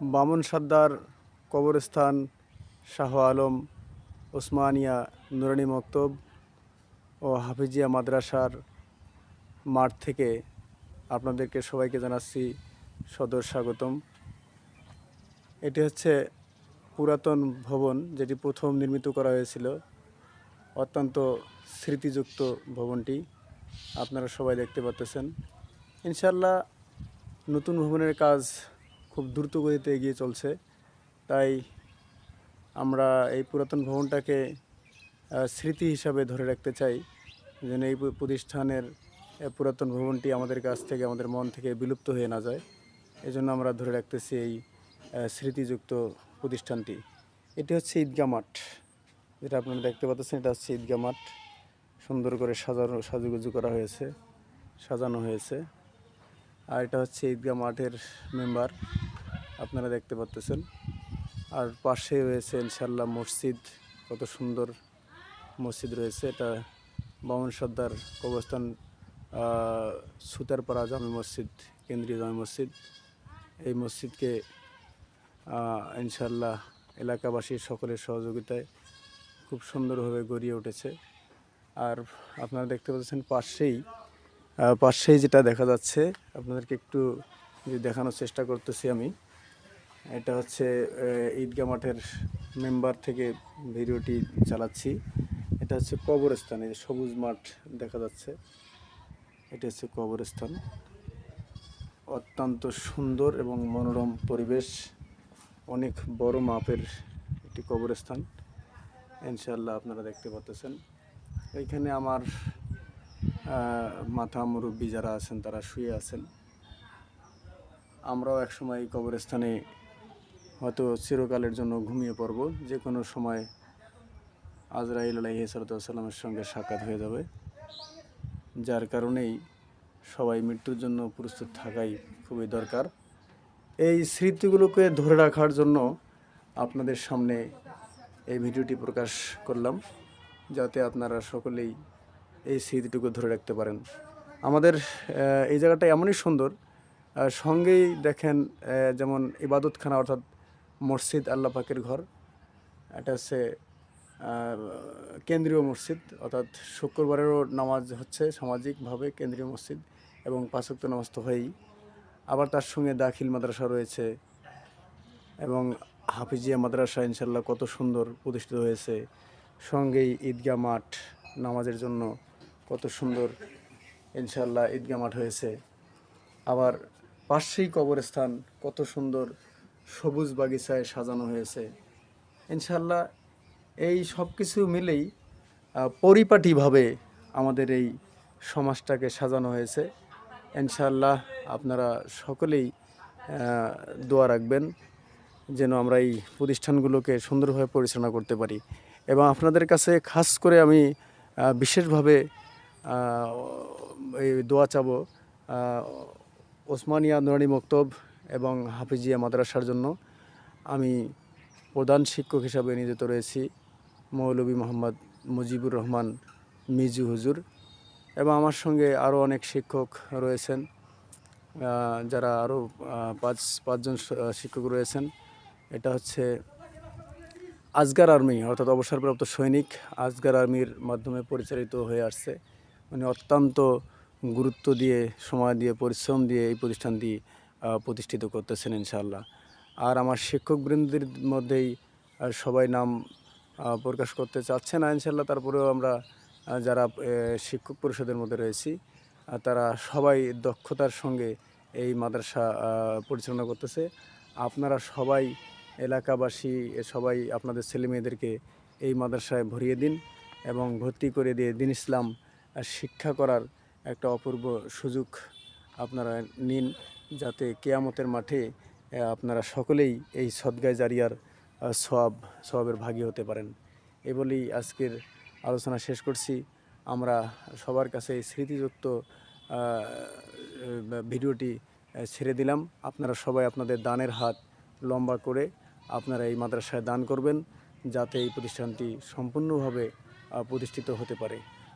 বামন সর্দার, কবরস্থান, শাহ আলম ওসমানিয়া নুরানি মক্তব ও হাফিজিয়া মাদ্রাসার মাঠ থেকে আপনাদেরকে সবাইকে জানাচ্ছি সদর স্বাগতম। এটি হচ্ছে পুরাতন ভবন যেটি প্রথম নির্মিত করা হয়েছিল। অত্যন্ত স্মৃতিযুক্ত ভবনটি আপনারা সবাই দেখতে পাচ্তেছেন ইনশাল্লাহ নতুন ভবনের কাজ খুব দ্রুত গতিতে এগিয়ে চলছে। তাই আমরা এই পুরাতন ভবনটাকে স্মৃতি হিসাবে ধরে রাখতে চাই, যেন এই প্রতিষ্ঠানের পুরাতন ভবনটি আমাদের কাছ থেকে, আমাদের মন থেকে বিলুপ্ত হয়ে না যায়। এজন্য আমরা ধরে রাখতেছি এই স্মৃতিযুক্ত প্রতিষ্ঠানটি। এটি হচ্ছে ঈদগা মাঠ। যেটা আপনারা দেখতে পাচ্ছেন, এটা হচ্ছে ঈদগা মাঠ। সুন্দর করে সাজানো, সাজুগুজু করা হয়েছে, সাজানো হয়েছে। আর এটা হচ্ছে ঈদগাহ মাঠের মেম্বার আপনারা দেখতে পাচ্তেছেন আর পাশে রয়েছে ইনশাল্লাহ মসজিদ কত সুন্দর মসজিদ রয়েছে। এটা বামন সর্দার কবরস্থান আহ, সুতারপাড়া জামে মসজিদ কেন্দ্রীয় জামে মসজিদ। এই মসজিদকে ইনশাল্লাহ এলাকাবাসীর সকলের সহযোগিতায় খুব সুন্দরভাবে গড়িয়ে উঠেছে। আর আপনারা দেখতে পাচ্ছেন পাশেই পাশেই যেটা দেখা যাচ্ছে আপনাদেরকে একটু দেখানোর চেষ্টা করতেছি আমি এটা হচ্ছে আহ, ঈদগাহ মাঠের মেম্বার থেকে ভিডিওটি চালাচ্ছি। এটা হচ্ছে কবরস্থান এই সবুজ মাঠ দেখা যাচ্ছে। এটা হচ্ছে কবরস্থান। অত্যন্ত সুন্দর এবং মনোরম পরিবেশ অনেক বড় মাপের একটি কবরস্থান। ইনশাল্লাহ আপনারা দেখতে পাচ্ছেন এইখানে আমার মাথা মুরব্বী যারা আছেন, তারা শুয়ে আছেন। আমরাও একসময় এই কবরস্থানে হয়তো চিরকালের জন্য ঘুমিয়ে পড়ব। যে কোনো সময় আজরাইল আলাহি সালাতামের সঙ্গে সাক্ষাৎ হয়ে যাবে। যার কারণেই সবাই মৃত্যুর জন্য প্রস্তুত থাকাই খুবই দরকার। এই স্মৃতিগুলোকে ধরে রাখার জন্য আপনাদের সামনে এই ভিডিওটি প্রকাশ করলাম। যাতে আপনারা সকলেই এই স্মৃতিটুকু ধরে রাখতে পারেন। আমাদের এই জায়গাটা এমনই সুন্দর। সঙ্গেই দেখেন যেমন ইবাদতখানা অর্থাৎ মসজিদ আল্লাহ পাকের ঘর। এটা হচ্ছে কেন্দ্রীয় মসজিদ, অর্থাৎ শুক্রবারেরও নামাজ হচ্ছে সামাজিকভাবে কেন্দ্রীয় মসজিদ এবং পাঁচক্ত নামাজ তো হয়ই। আবার তার সঙ্গে দাখিল মাদ্রাসা রয়েছে এবং হাফিজিয়া মাদ্রাসা ইনশাল্লাহ কত সুন্দর প্রতিষ্ঠিত হয়েছে। সঙ্গেই ঈদগাহ মাঠ নামাজের জন্য কত সুন্দর ইনশাল্লাহ ঈদগাহ মাঠ হয়েছে। আবার পাশেই কবরস্থান, কত সুন্দর সবুজ বাগিচায় সাজানো হয়েছে। ইনশাল্লাহ এই সব কিছু মিলেই পরিপাটিভাবে আমাদের এই সমাজটাকে সাজানো হয়েছে। ইনশাল্লাহ আপনারা সকলেই দোয়া রাখবেন যেন আমরা এই প্রতিষ্ঠানগুলোকে সুন্দরভাবে পরিচালনা করতে পারি। এবং আপনাদের কাছে খাস করে আমি বিশেষভাবে এই দোয়া চাবো ওসমানিয়া নুরানি মক্তব এবং হাফিজিয়া মাদ্রাসার জন্য। আমি প্রধান শিক্ষক হিসাবে নিয়োজিত রয়েছি মৌলভী মোহাম্মদ মুজিবুর রহমান মিজু হুজুর। এবং আমার সঙ্গে আরও অনেক শিক্ষক রয়েছেন যারা আরও পাঁচ, পাঁচজন শিক্ষক রয়েছেন। এটা হচ্ছে আজগার আর্মি, অর্থাৎ অবসরপ্রাপ্ত সৈনিক আজগার আর্মির মাধ্যমে পরিচালিত হয়ে আসছে। মানে অত্যন্ত গুরুত্ব দিয়ে, সময় দিয়ে, পরিশ্রম দিয়ে এই প্রতিষ্ঠানটি প্রতিষ্ঠিত করতেছেন ইনশাআল্লাহ। আর আমার শিক্ষকবৃন্দের মধ্যেই সবাই নাম প্রকাশ করতে চাচ্ছে না ইনশাআল্লাহ, তারপরেও আমরা যারা শিক্ষক পরিষদের মধ্যে রয়েছি তারা সবাই দক্ষতার সঙ্গে এই মাদ্রাসা পরিচালনা করতেছে। আপনারা সবাই এলাকাবাসী সবাই আপনাদের ছেলে মেয়েদেরকে এই মাদ্রাসায় ভরিয়ে দিন এবং ভর্তি করে দিয়ে দিন ইসলাম শিক্ষা করার একটা অপূর্ব সুযোগ আপনারা নিন যাতে কেয়ামতের মাঠে আপনারা সকলেই এই সদগায় জারিয়ার সব সবের ভাগী হতে পারেন। এ বলেই আজকের আলোচনা শেষ করছি। আমরা সবার কাছে স্মৃতিযুক্ত ভিডিওটি ছেড়ে দিলাম। আপনারা সবাই আপনাদের দানের হাত লম্বা করে আপনারা এই মাদ্রাসায় দান করবেন যাতে এই প্রতিষ্ঠানটি সম্পূর্ণভাবে প্রতিষ্ঠিত হতে পারে।